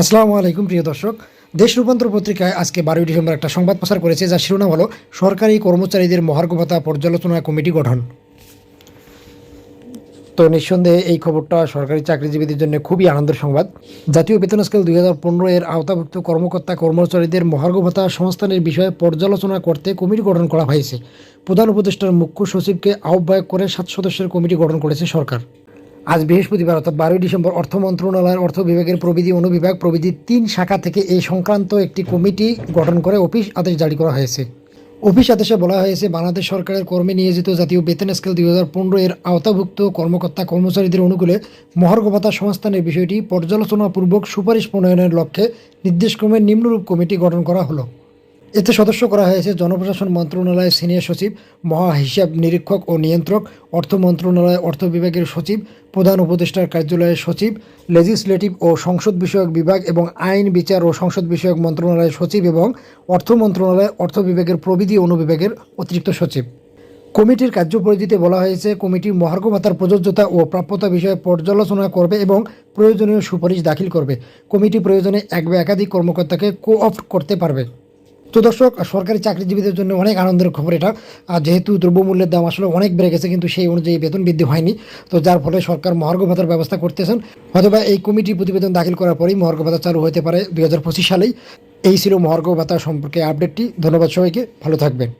আসসালামু আলাইকুম প্রিয় দর্শক। দেশ রূপান্তর পত্রিকায় আজকে বারোই ডিসেম্বর একটা সংবাদ প্রচার করেছে, যার শিরোনাম হলো, সরকারি কর্মচারীদের মহার্ঘ ভাতা পর্যালোচনা কমিটি গঠন। তো নিঃসন্দেহে এই খবরটা সরকারি চাকরিজীবীদের জন্য খুবই আনন্দের সংবাদ। জাতীয় বেতন স্কেল দুই হাজার পনেরো এর আওতাভুক্ত কর্মকর্তা কর্মচারীদের মহার্ঘ ভাতা সংস্থানের বিষয়ে পর্যালোচনা করতে কমিটি গঠন করা হয়েছে। প্রধান উপদেষ্টার মুখ্য সচিবকে আহ্বায়ক করে সাত সদস্যের কমিটি গঠন করেছে সরকার। আজ বৃহস্পতিবার, অর্থাৎ বারোই ডিসেম্বর, অর্থ মন্ত্রণালয়ের অর্থ বিভাগের প্রবিধি অনুবিভাগ, প্রবিধি তিন শাখা থেকে এই সংক্রান্ত একটি কমিটি গঠন করে অফিস আদেশ জারি করা হয়েছে। অফিস আদেশে বলা হয়েছে, বাংলাদেশ সরকারের কর্মে নিয়োজিত জাতীয় বেতন স্কেল দুই হাজার পনেরো এর আওতাভুক্ত কর্মকর্তা কর্মচারীদের অনুকূলে মহার্ঘভাতা সংস্থানের বিষয়টি পর্যালোচনাপূর্বক সুপারিশ প্রণয়নের লক্ষ্যে নির্দেশক্রমে নিম্নরূপ কমিটি গঠন করা হলো। এতে সদস্য করা হয়েছে জনপ্রশাসন মন্ত্রণালয়ের সিনিয়র সচিব, মহা হিসাব নিরীক্ষক ও নিয়ন্ত্রক, অর্থ মন্ত্রণালয়, অর্থ বিভাগের সচিব, প্রধান উপদেষ্টার কার্যালয়ের সচিব লেজিসলেটিভ ও সংসদ বিষয়ক বিভাগ এবং আইন, বিচার ও সংসদ বিষয়ক মন্ত্রণালয়ের সচিব এবং অর্থ মন্ত্রণালয়, অর্থ বিভাগের প্রবিধি অনুবিভাগের অতিরিক্ত সচিব। কমিটির কার্যপরিধিতে বলা হয়েছে, কমিটি মহার্ঘ ভাতার প্রযোজ্যতা ও প্রাপ্যতা বিষয়ে পর্যালোচনা করবে এবং প্রয়োজনীয় সুপারিশ দাখিল করবে। কমিটি প্রয়োজনে এক বা একাধিক কর্মকর্তাকে কো অফ করতে পারবে। তো দর্শক সরকারি চাকরিজীবীদের জন্য অনেক আনন্দের খবর এটা। আর যেহেতু দ্রব্যমূল্যের দাম আসলে অনেক বেড়ে গেছে, কিন্তু সেই অনুযায়ী বেতন বৃদ্ধি হয়নি। তো যার ফলে সরকার মহার্ঘ ভাতার ব্যবস্থা করতেছেন। অথবা এই কমিটি প্রতিবেদন দাখিল করার পরেই মহার্ঘ ভাতা চালু হতে পারে দুই হাজার পঁচিশ সালেই। এই ছিল মহার্ঘ ভাতা সম্পর্কে আপডেটটি। ধন্যবাদ সবাইকে। ভালো থাকবেন।